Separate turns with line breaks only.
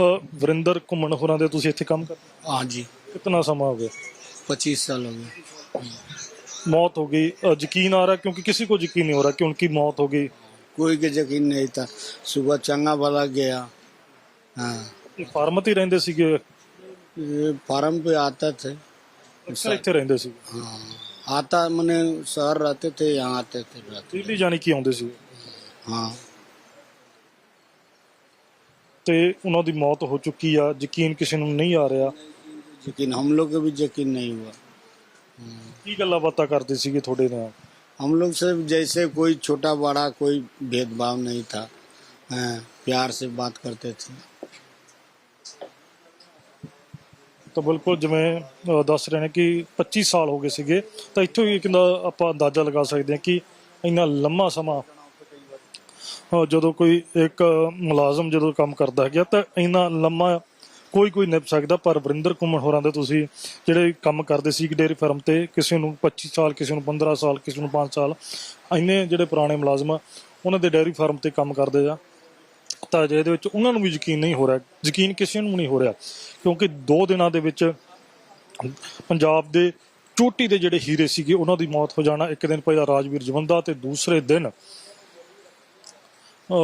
ਅ, ਵਰਿੰਦਰ ਘੁੰਮਣ ਹੋਰਾਂ ਦੇ ਤੁਸੀਂ ਇੱਥੇ ਕੰਮ ਕਰਦੇ
हाँ जी
ਕਿੰਨਾ ਸਮਾਂ ਹੋ ਗਿਆ
पच्चीस साल हो गए
मौत हो गई अ, यकीन आ रहा है क्योंकि किसी को यकीन नहीं हो रहा कि उनकी मौत हो गई
कोई के यकीन नहीं था सुबह चंगा वाला गया हाँ
ਇਹ ਫਾਰਮ ਤੇ ਹੀ ਰਹਿੰਦੇ ਸੀਗੇ
ये फार्म पे आता थे
ਅਕਸਰ ਇੱਥੇ ਰਹਿੰਦੇ ਸੀ
हाँ आता मैंने शहर रहते थे यहाँ आते थे रहते
ਦਿੱਲੀ ਜਾਣੀ ਕੀ ਆਉਂਦੇ ਸੀ
हाँ
ਤੇ ਉਹਨਾਂ ਦੀ ਮੌਤ ਹੋ ਚੁੱਕੀ ਆ ਯਕੀਨ ਕਿਸੇ ਨੂੰ ਨਹੀਂ ਆ ਰਿਹਾ
लेकिन हम लोग को भी यकीन नहीं हुआ
ਕੀ ਗੱਲਾਂ ਬਾਤਾਂ ਕਰਦੇ ਸੀਗੇ ਤੁਹਾਡੇ ਨਾਲ
हम लोग से जैसे कोई छोटा बड़ा कोई भेदभाव नहीं था हाँ, प्यार से बात करते थे
ਤਾਂ ਬਿਲਕੁਲ ਜਿਵੇਂ ਅ, ਦੱਸ ਰਹੇ ਨੇ ਕਿ 25 ਸਾਲ ਹੋ ਗਏ ਸੀਗੇ ਤਾਂ ਇੱਥੋਂ ਹੀ ਕਿੰਦਾ ਆਪਾਂ ਅੰਦਾਜ਼ਾ ਲਗਾ ਸਕਦੇ ਹਾਂ ਕਿ ਇੰਨਾ ਲੰਮਾ ਸਮਾਂ ਅ, ਜਦੋਂ ਕੋਈ ਇੱਕ ਮੁਲਾਜ਼ਮ ਜਦੋਂ ਕੰਮ ਕਰਦਾ ਹੈਗਾ, ਤਾਂ ਇੰਨਾ ਲੰਮਾ ਕੋਈ ਕੋਈ ਨਿਭ ਸਕਦਾ, ਪਰ ਵਰਿੰਦਰ ਕੁਮਨ ਹੋਰਾਂ ਦੇ ਤੁਸੀਂ ਜਿਹੜੇ ਕੰਮ ਕਰਦੇ ਸੀ ਡੇਅਰੀ ਫਾਰਮ ਤੇ ਕਿਸੇ ਨੂੰ 25 ਸਾਲ, ਕਿਸੇ ਨੂੰ 15 ਸਾਲ, ਕਿਸੇ ਨੂੰ 5 ਸਾਲ, ਇੰਨੇ ਜਿਹੜੇ ਪੁਰਾਣੇ ਮੁਲਾਜ਼ਮ ਆ, ਉਹਨਾਂ ਦੇ ਡੇਅਰੀ ਫਾਰਮ ਤੇ ਕੰਮ ਕਰਦੇ ਆ। ਤਾਂ ਜਿਹਦੇ ਵਿੱਚ ਉਹਨਾਂ ਨੂੰ ਵੀ ਯਕੀਨ ਨਹੀਂ ਹੋ ਰਿਹਾ, ਯਕੀਨ ਕਿਸੇ ਨੂੰ ਨਹੀਂ ਹੋ ਰਿਹਾ, ਕਿਉਂਕਿ ਦੋ ਦਿਨਾਂ ਦੇ ਵਿੱਚ ਪੰਜਾਬ ਦੇ ਚੋਟੀ ਦੇ ਜਿਹੜੇ ਹੀਰੇ ਸੀਗੇ, ਉਹਨਾਂ ਦੀ ਮੌਤ ਹੋ ਜਾਣਾ, ਇੱਕ ਦਿਨ ਪਹਿਲਾਂ ਰਾਜਵੀਰ ਜਵੰਦਾ ਤੇ ਦੂਸਰੇ ਦਿਨ ਅ